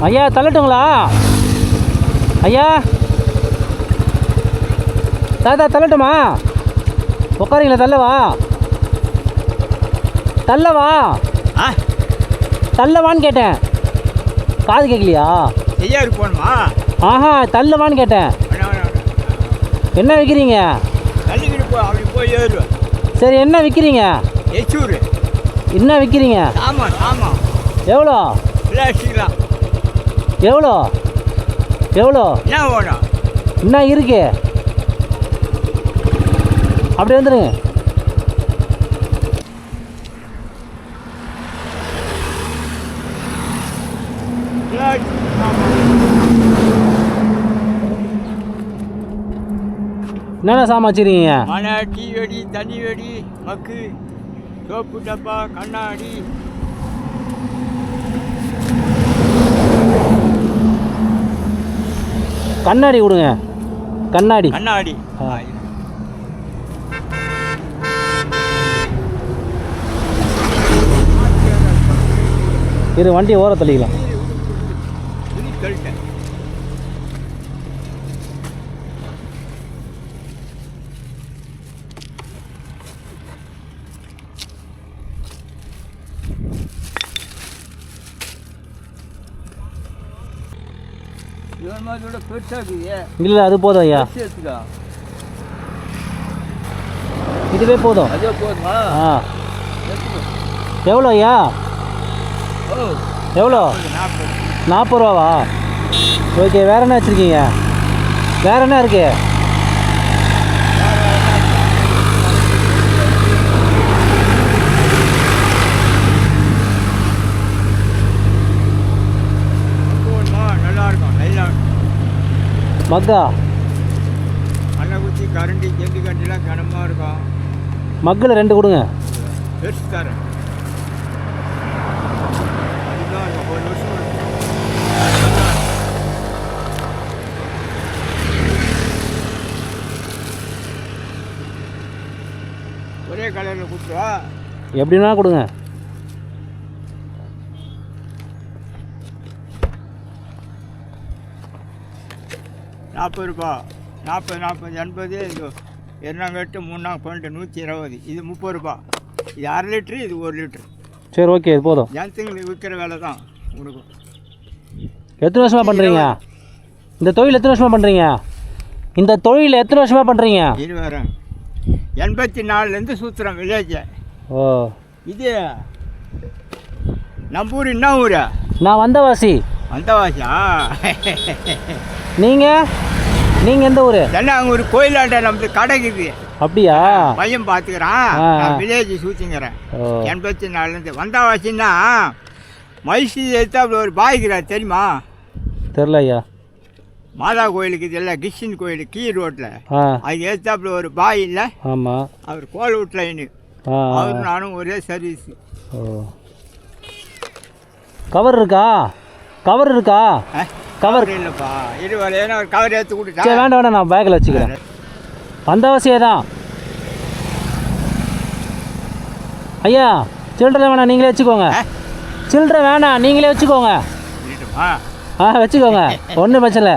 ஐயா தள்ளட்டுங்களா? ஐயா. தாத்தா தள்ளட்டுமா? உட்காருங்களா தள்ளவா. தள்ளவா. ஆ. தள்ளவான்னு கேட்டேன். காது கேட்கலையா? செய்யாரு போகணுமா? ஆஹா தள்ளவான்னு கேட்டேன். என்ன விற்கிறீங்க சரி என்ன விற்கிறீங்க என்ன விற்கிறீங்க ஆமாம் ஆமாம் எவ்வளோ? எவ்வளோ? எவ்வளோ? என்ன வேணும் என்ன இருக்கு? அப்படி வந்துடுங்க என்னென்ன சாமான் வச்சுருக்கீங்க? மனை டீ வெடி தண்ணி வெடி மக்கு சோப்பு டப்பா கண்ணாடி கண்ணாடி கொடுங்க. கண்ணாடி. கண்ணாடி. இரு வண்டியை ஓர தள்ளிக்கலாம். பெருசாகுது இல்லை அது போதும் ஐயா. எடுத்துக்கா இதுவே போதும். அதே போதுமா? ஆ. எவ்வளோ ஐயா? எவ்வளோ? நாற்பது ரூபாவா? ஓகே வேற என்ன வச்சுருக்கீங்க? வேற என்ன இருக்கு போதுமா நல்லா இருக்கும் நல்லா மக்கா அன்னை குச்சி கரண்டி ஜெண்டி கண்டிலாம் கனமாக இருக்கும். மக்கில் ரெண்டு கொடுங்க. பெருசு தரேன் அதுதான் இருக்கும். ஒரு வருஷம் இருக்கும். ஒரே கலரில் கொடுத்துருவா. எப்படின்னா கொடுங்க. நாற்பது ரூபா. நாற்பது நாற்பது எண்பது இது எண்ணாங்கட்டு மூணாங்க பன்னெண்டு நூற்றி இருபது. இது முப்பது ரூபா. இது அரை லிட்ரு இது ஒரு லிட்ரு சரி ஓகே இது போதும். ஜனத்துங்களுக்கு விற்கிற வேலை தான் உனக்கு. எத்தனை வருஷமாக பண்ணுறீங்க இந்த தொழில் எத்தனை வருஷமாக பண்ணுறீங்க இந்த தொழில் எத்தனை வருஷமாக பண்ணுறீங்க இது வேறு எண்பத்தி நாலுலேருந்து சுற்றுறோம் வில்லேஜை. ஓ. இது நம்ம ஊர் என்ன ஊர். நான் வந்தவாசி. வந்தவாசா நீங்கள் நீங்கள் எந்த ஊர்? தானே அங்கே ஒரு கோயிலாண்ட நமக்கு கடை இருக்குது அப்படியா? பையன் பார்த்துக்கிறான். வில்லேஜ் சூச்சிங்கிறேன் எண்பத்தி நாலுலேருந்து வந்தவாசின்னா மைசூர் எடுத்து அப்படி ஒரு பாய்க்கிறார் தெரியுமா? தெரில ஐயா. மாதா கோயிலுக்கு இது இல்லை கோயில் கீ ரோட்டில். அது எடுத்தாப்புல ஒரு பாய் இல்லை. ஆமாம் அவர் கோல்வுட் லைனு ஆ. ஆ. அவர் நானும் ஒரே சர்வீஸ் கவர் இருக்கா? கவர் இருக்கா? கவர். இல்லைப்பா. இரு வர ஏன்னா ஒரு கவர் எடுத்து சரி கொடுத்தா வேண்டாம் வேண்டாம். நான் பேக்கில் வச்சுக்கிறேன். வந்தவாசியே தான் ஐயா சில்லறை வேணாம். நீங்களே வச்சுக்கோங்க? சில்லறை வேணாம். நீங்களே வச்சுக்கோங்க. ஆ வச்சுக்கோங்க. ஒன்றும் பிரச்சனை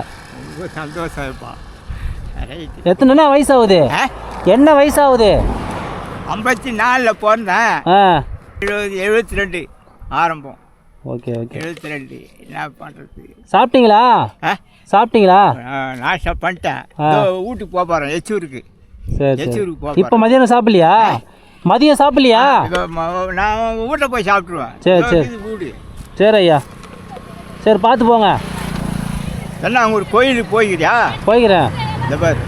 சந்தோஷம் இருப்பா. ரைட்டு. எத்தனை வயசாகுது? என்ன வயசாகுது? ஐம்பத்தி நாலில் பிறந்தேன். எழுபது எழுபத்தி ரெண்டு ஆரம்பம். Okay okay. எழுபத்தி ரெண்டு என்ன பண்ணுறது சாப்பிட்டீங்களா? சாப்பிட்டீங்களா? நாஷம் பண்ணிட்டேன். வீட்டுக்கு போக போகிறேன் எச்சூருக்கு. சரி சரி. எச்சூருக்கு போக இப்போ மதியானம் சாப்பிடலையா? மதியம் சாப்பிடலையா? நான் வீட்டில் போய் சாப்பிட்ருவேன் சரி, சரி. வீடு. சரி ஐயா. சரி பார்த்து போங்க. என்ன அங்கே ஒரு கோயிலுக்கு போய்க்கிறியா? போய்க்கிறேன். இந்த பாரு.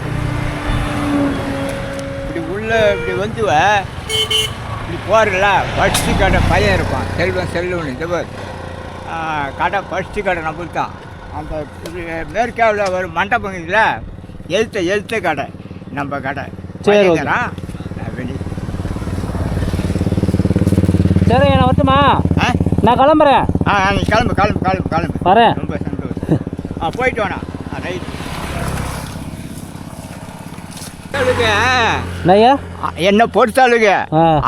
இப்படி உள்ள இப்படி வந்துவ இப்படி போகிறல ஃபஸ்ட்டு கடை பையன் இருப்பான். செல்வன் செல்வன் இந்த பாரு. கடை ஃபஸ்ட்டு கடை நம்மளுக்கு தான் அந்த மேற்காவில் ஒரு மண்டபம் இருக்குல்ல எழுத்த எழுத்த கடை நம்ம கடை. சரி, சரி நான் வரட்டுமா? ஆ? நான் கிளம்புறேன். ஆ நீ கிளம்பு கிளம்பு கிளம்பு கிளம்பு. வரேன். ரொம்ப சந்தோஷம். ஆ போயிட்டு வாண்ணா. ஆ ரைட் ஐயா என்ன பொறுத்தாளுங்க?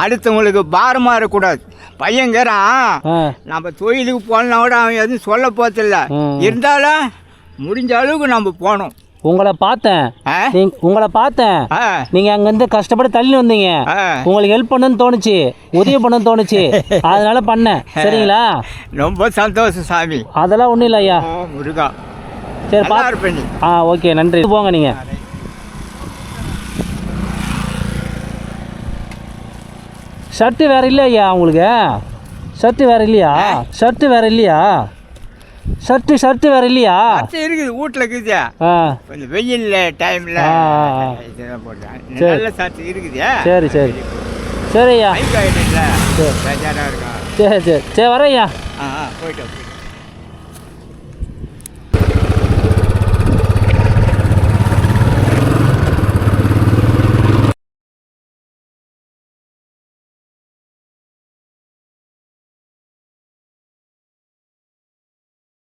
அடுத்தவங்களுக்கு பாரமாக இருக்கக்கூடாது. பையங்கிறான். நம்ம தொழிலுக்கு போகலனா கூட அவன் எதுவும் சொல்ல போதில்ல. இருந்தாலும் முடிஞ்ச அளவுக்கு நம்ம போகணும். உங்களை பார்த்தேன். நீங்க உங்களை பார்த்தேன். ஆ. நீங்கள் அங்கேருந்து கஷ்டப்பட்டு தள்ளி வந்தீங்க. உங்களுக்கு ஹெல்ப் பண்ணணும்னு தோணுச்சு. உதவி பண்ணணும்னு தோணுச்சு. அதனால பண்ணேன். சரிங்களா? ரொம்ப சந்தோஷம் சாமி. அதெல்லாம் ஒன்றும் இல்லை ஐயா முருகா. சரி பா நல்லா இருப்ப நீ. ஆ ஓகே. நன்றி. போங்க நீங்கள் ஷர்ட்டு வேறு இல்லையா ஐயா உங்களுக்கு? ஷர்ட்டு வேறு இல்லையா? ஷர்ட்டு வேறு இல்லையா? ஷர்ட்டு ஷர்ட்டு வேறு இல்லையா? இருக்குது வீட்டில் இருக்குது. கொஞ்சம் வெயில் டைமில். நல்ல சத்து இருக்குது. சரி சரி. சரி. ஐயா சரி. சரி. சரி வரேன் ஐயா ஆ போயிட்டு.